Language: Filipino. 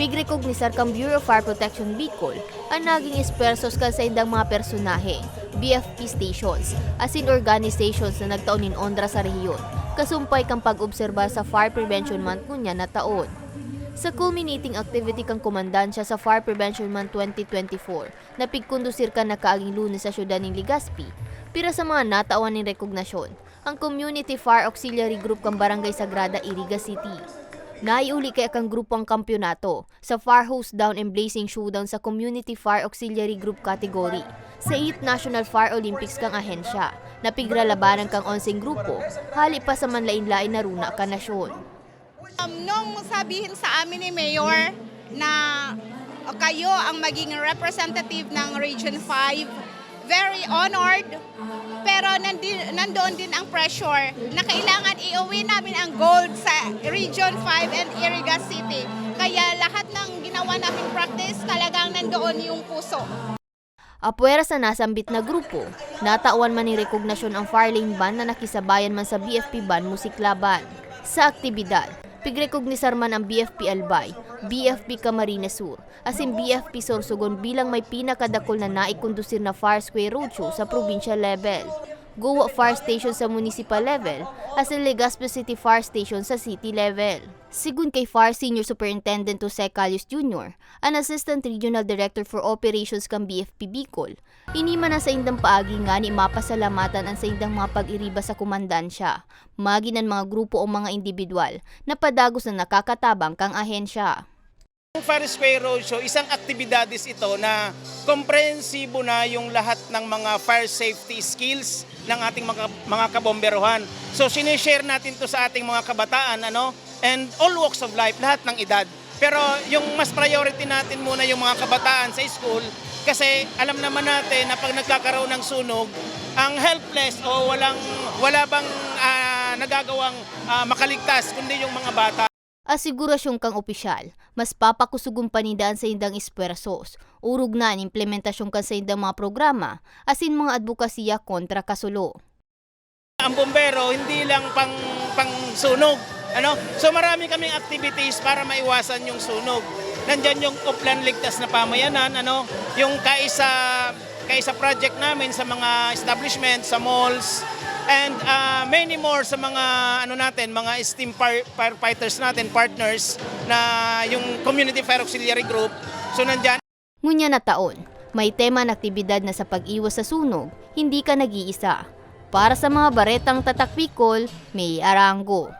Pigrekognisar kang Bureau of Fire Protection Bicol ang naging espersos kan sa indang mga personahe, BFP stations, asin organizations na nagtaon in ondra sa rehiyon, kasumpay kang pag-obserba sa Fire Prevention Month kunya na taon. Sa culminating activity kang komandansya sa Fire Prevention Month 2024 na pigkondusir ka na kaaging lunes sa syudad ng Legazpi, pira sa mga natawan ng rekognasyon, ang Community Fire Auxiliary Group kang Barangay Sagrada, Iriga City. Naiuli kay akang grupo ang kampyonato sa Fire Hose Down and Blazing Showdown sa Community Fire Auxiliary Group category sa 8th National Fire Olympics kang ahensya. Napigra labanan kang onseng grupo, hali pa sa manlain-lain na runa ka nasyon. Um, nung sabihin sa amin ni Mayor na kayo ang maging representative ng Region 5, very honored. Pero nandi, nandoon din ang pressure na kailangan iuwi namin ang gold sa Region 5 and Iriga City. Kaya lahat ng ginawa namin practice talagang nandoon yung puso. Apwera sa nasambit na grupo, natawan man ni rekognasyon ang Farlane Band na nakisabayan man sa BFP Band Musiklaban. Sa aktibidad, pigrekognisar man ang BFP Albay, BFP Camarines Sur, asin BFP Sorsogon bilang may pinakadakol na naikondusir na Fire Square Roadshow sa provincial level. Goa Fire Station sa municipal level, asin Legazpi City Fire Station sa city level. Sigun kay Fire Senior Superintendent Jose Calius Jr., an Assistant Regional Director for Operations kang BFP Bicol, inima na sa indang paagi nga ni mapasalamatan ang sa indang mga pag-iriba sa kumandansya, maginan mga grupo o mga individual na padagos na nakakatabang kang ahensya. Ang Fire Square Roadshow, isang aktibidades ito na komprehensibo na yung lahat ng mga fire safety skills ng ating mga, mga kabomberohan. So sinishare natin to sa ating mga kabataan ano and all walks of life, lahat ng edad. Pero yung mas priority natin muna yung mga kabataan sa school kasi alam naman natin na pag nagkakaroon ng sunog, ang helpless o walang wala bang ah, nagagawang ah, makaligtas kundi yung mga bata. Asigurasyon kang opisyal, mas papakusugong panidaan sa indang espersos, urog na ang implementasyon kan sa indang mga programa, asin mga advokasya kontra kasulo. Ang bombero hindi lang pang pang sunog, ano? So marami kaming activities para maiwasan yung sunog. Nandiyan yung Upland Ligtas na Pamayanan, ano? Yung kaisa kaisa project namin sa mga establishment, sa malls, and uh, many more sa mga ano natin, mga esteemed fire- firefighters natin, partners na yung Community Fire Auxiliary Group. So nandiyan Ngunya na taon, may tema na aktibidad na sa pag-iwas sa sunog, hindi ka nag-iisa. Para sa mga baretang tatakpikol, may arango.